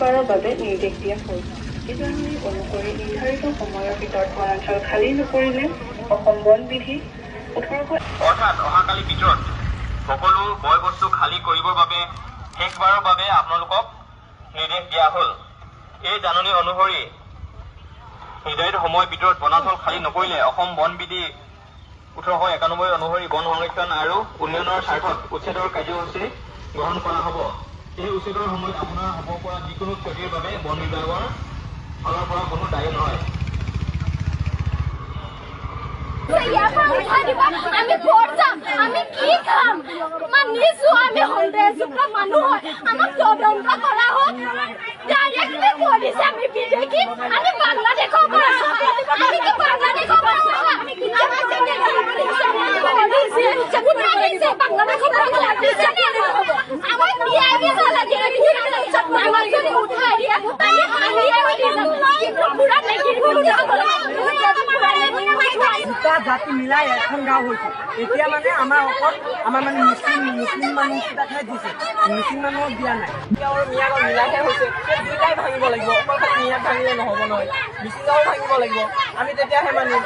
শেষবাৰৰ বাবে নিৰ্দেশ দিয়া হ'ল। জাননী অনুসৰি নিৰ্ধাৰিত সময়ৰ ভিতৰত বনাঞ্চল খালী নকৰিলে অসম বন বিধি ওঠৰশ অৰ্থাৎ অহাকালিৰ ভিতৰত সকলো বয় বস্তু খালী কৰিবৰ বাবে শেষবাৰৰ বাবে আপোনালোকক নিৰ্দেশ দিয়া হ'ল। এই জাননী অনুসৰি নিৰ্ধাৰিত সময়ৰ ভিতৰত বনাঞ্চল খালী নকৰিলে অসম বন বিধি ওঠৰশ একানব্বৈ অনুসৰি বন সংৰক্ষণ আৰু উন্নয়নৰ স্বাৰ্থত উচ্ছেদৰ কাৰ্যসূচী গ্ৰহণ কৰা হ'ব। এই উচ্ছেদৰ সময়ত আপোনাৰ হ'ব পৰা যিকোনো ক্ষতিৰ বাবে বন বিভাগৰ ফালৰ পৰা কোনো দায়ী নহয় দিছে নে আমাক দিয়াই দিব লাগে আমাক যদি উঠাই দিয়ে আমি হাঁহিয়ে উঠি যাম পুৰা নেকি জাতি মিলাই এখন গাঁও হৈছে এতিয়া মানে আমাৰ অকল আমাৰ মানে মুছলিম মুছলিম মানুহকেইটাকহে দিছে। মিচিং মানুহক দিয়া নাই। এতিয়া আৰু মিয়া গাঁও মিলাইহে ভাঙিব লাগিব। মিয়াক ভাঙিলে নহ'ব নহয়। মিচিং গাঁও ভাঙিব লাগিব। আমি তেতিয়াহে মানিম।